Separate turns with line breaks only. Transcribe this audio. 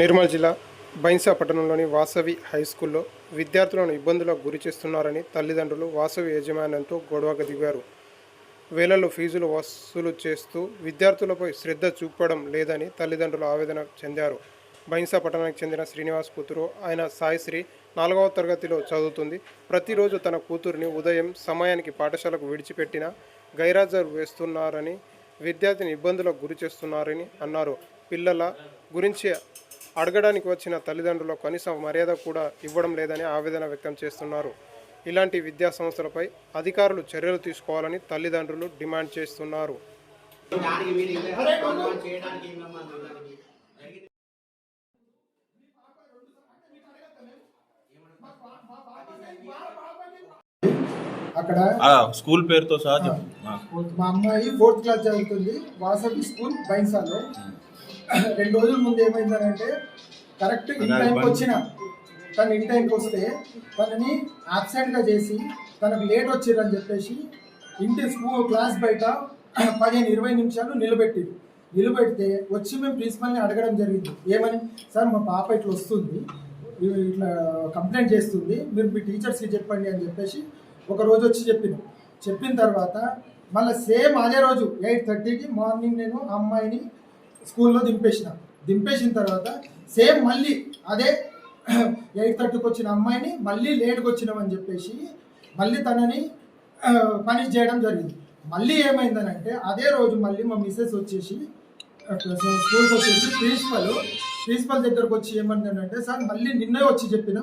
నిర్మల్ జిల్లా బైన్సా పట్టణంలోని వాసవి హై స్కూల్లో విద్యార్థులను ఇబ్బందులకు గురి చేస్తున్నారని తల్లిదండ్రులు వాసవి యాజమాన్యంతో గొడవకు దిగారు. వేలల్లో ఫీజులు వసూలు చేస్తూ విద్యార్థులపై శ్రద్ధ చూపడం లేదని తల్లిదండ్రులు ఆవేదన చెందారు. బైన్సా పట్టణానికి చెందిన శ్రీనివాస్ కూతురు ఆయన సాయిశ్రీ నాలుగవ తరగతిలో చదువుతుంది. ప్రతిరోజు తన కూతురిని ఉదయం సమయానికి పాఠశాలకు విడిచిపెట్టిన గైరాజరు వేస్తున్నారని విద్యార్థిని ఇబ్బందులకు గురి చేస్తున్నారని అన్నారు. పిల్లల గురించి అడగడానికి వచ్చిన తల్లిదండ్రులకు కనీస మర్యాద కూడా ఇవ్వడం లేదని ఆవేదన వ్యక్తం చేస్తున్నారు. ఇలాంటి విద్యా సంస్థలపై అధికారులు చర్యలు తీసుకోవాలని తల్లిదండ్రులు డిమాండ్ చేస్తున్నారు.
అక్కడ
ఆ స్కూల్ పేరుతో సహా.
మా అమ్మాయి ఫోర్త్ క్లాస్ చదువుతుంది వాసవి స్కూల్ బైన్సాలో. రెండు రోజుల ముందు ఏమైందనంటే కరెక్ట్ ఇన్ టైంకి వచ్చిన తను ఇన్ టైంకి వస్తే తనని absent గా చేసి తనకు లేట్ వచ్చిర్రని చెప్పేసి ఇంటి స్కూల్ క్లాస్ బయట పదిహేను ఇరవై నిమిషాలు నిలబెట్టిరు. నిలబెడితే వచ్చి మేము ప్రిన్సిపల్ని అడగడం జరిగింది. ఏమని? సార్ మా పాప ఇట్లా వస్తుంది. ఇట్లా కంప్లైంట్ చేస్తుంది. మీరు మీ టీచర్స్కి చెప్పండి అని చెప్పేసి ఒక రోజు వచ్చి చెప్పిన. చెప్పిన తర్వాత మళ్ళీ సేమ్ అదే రోజు ఎయిట్ థర్టీకి మార్నింగ్ నేను ఆ అమ్మాయిని స్కూల్లో దింపేసిన. దింపేసిన తర్వాత సేమ్ మళ్ళీ అదే ఎయిట్ థర్టీకి వచ్చిన అమ్మాయిని మళ్ళీ లేట్కి వచ్చినామని చెప్పేసి మళ్ళీ తనని పనిష్ చేయడం జరిగింది. మళ్ళీ ఏమైందనంటే అదే రోజు మళ్ళీ మా మిస్సెస్ వచ్చేసి స్కూల్కి వచ్చేసి ప్రిన్సిపల్ ప్రిన్సిపల్ దగ్గరకు వచ్చి ఏమంటానంటే సార్ మళ్ళీ నిన్నే వచ్చి చెప్పిన.